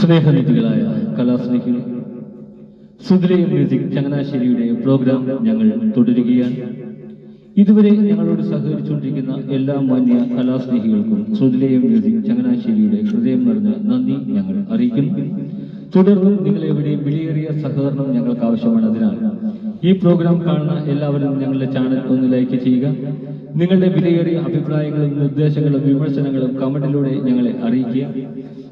സ്നേഹനിധികളായ കലാസ്നേഹികൾ സുതിലയം music ചങ്ങനാശ്ശേരിയുടെ programme ഞങ്ങൾ തുടരുകയാണ്. ഇതുവരെ ഞങ്ങളോട് സഹകരിച്ചുകൊണ്ടിരിക്കുന്ന എല്ലാ മാന്യ കലാസ്നേഹികൾക്കും സുതിലയം മ്യൂസിക് ചങ്ങനാശ്ശേരിയുടെ ഹൃദയം നിറഞ്ഞ നന്ദി ഞങ്ങൾ അറിയിക്കുന്നു. തുടർന്നും നിങ്ങൾ എവിടെയും വിലയേറിയ സഹകരണം ഞങ്ങൾക്ക് ആവശ്യമാണ് അതിനാൽ. ഈ പ്രോഗ്രാം കാണുന്ന എല്ലാവരും ഞങ്ങളുടെ ചാനൽ ഒന്ന് ലൈക്ക് ചെയ്യുക. നിങ്ങളുടെ വിലയേറിയ അഭിപ്രായങ്ങളും നിർദ്ദേശങ്ങളും വിമർശനങ്ങളും കമന്റിലൂടെ ഞങ്ങളെ അറിയിക്കുക.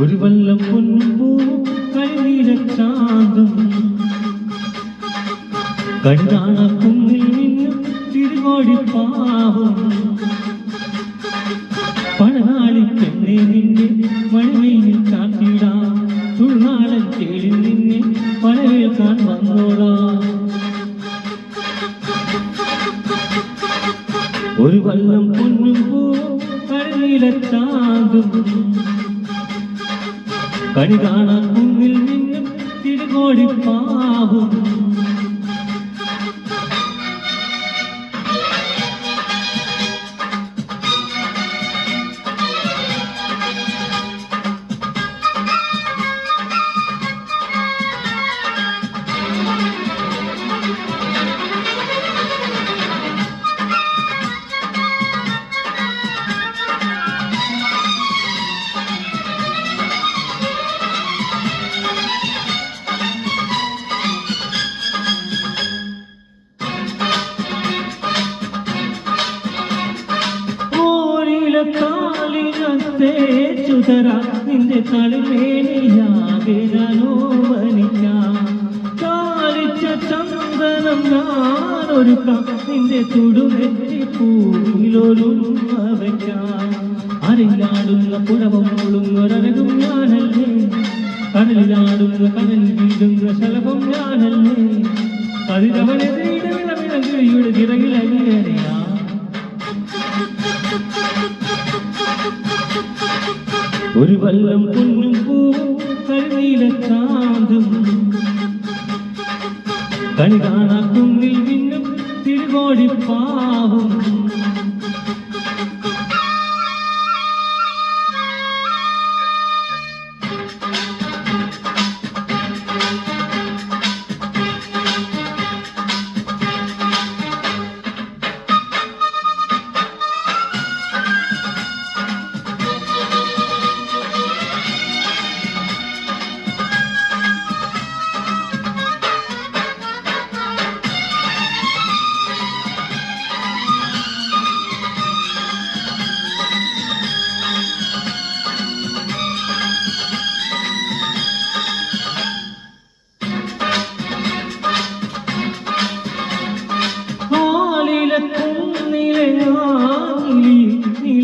ഒരു വല്ലം പൊൻപൂ കഴിഞ്ഞിരച്ചാന്തും കണ്ടാണ കുന്നിൽ നിന്നും തിരുകോടിപ്പാവും പഴനാളി പെണ്ണെ നിന്നെ മണിമയിൽ കാത്തിടാം. തുൾനാളൻ തേടി നിന്നെ പഴവേൽക്കാൻ വന്നോളാം. ഒരു വല്ലം പൊന്നും പോ കഴിഞ്ഞിരച്ചാന്തും കണി കാണാൻ മുന്നിൽ നിന്നും തിരുകോടിപ്പാവും ഓരിലക്കാലിനത്തെ ചുതറ. നിന്റെ കളിമേനിയാകെ ഞാനോമനിക്കാം കാലിച്ച ചന്ദനം ഞാനൊരുക്കാം. നിന്റെ തുടുമെറ്റി പൂവിലൊരുമ വയ്ക്കാം അരയിലാടുന്ന പുഴവം ഒഴുങ്ങൊരകും ഞാനല്ലേ. കടലിലാടുന്ന കടൽ ഒരു വല്ലം പൊന്നും പൂവും കരുനീല ചാന്തും. കണി കാണാ കുന്നിൽ നിന്നും തിരുകോടിപ്പാവും ആലിലക്കുന്നിലെ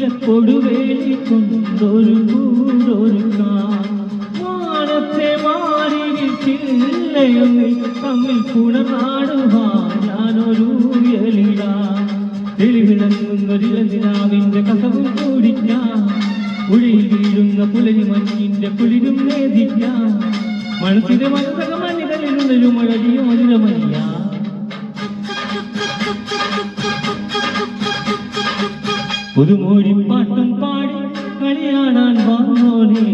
നിലക്കൊടുവേലി കൊണ്ടൊരു കൂടൊരു മാനത്തെ മാറിയിൽ ചില്ലയൊന്നിൽ തമ്മിൽ പുണർനാടുവാൻ ഞാനൊരു ഉയലിടാം. തെളിവിളങ്ങുന്നൊരിളതിനാവിന്റെ കസവും കൂടിക്കാം. ഉഴയിൽ വീഴുന്ന പുലരി മഞ്ഞിന്റെ കുളിരും നേദിക്കാം മനസ്സിന്റെ മനസ്സക മണികളിലുള്ളൊരു മഴലിയും புதுமொழி பாட்டும் பாடி களியானான் வானோனே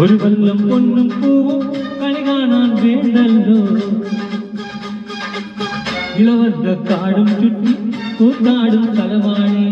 ஒரு வல்லம் பொண்ணும் பூவும் களிகானான் வேண்டல்லோ இளவந்த காடும் சுற்றி கூத்தாடும் தலவானே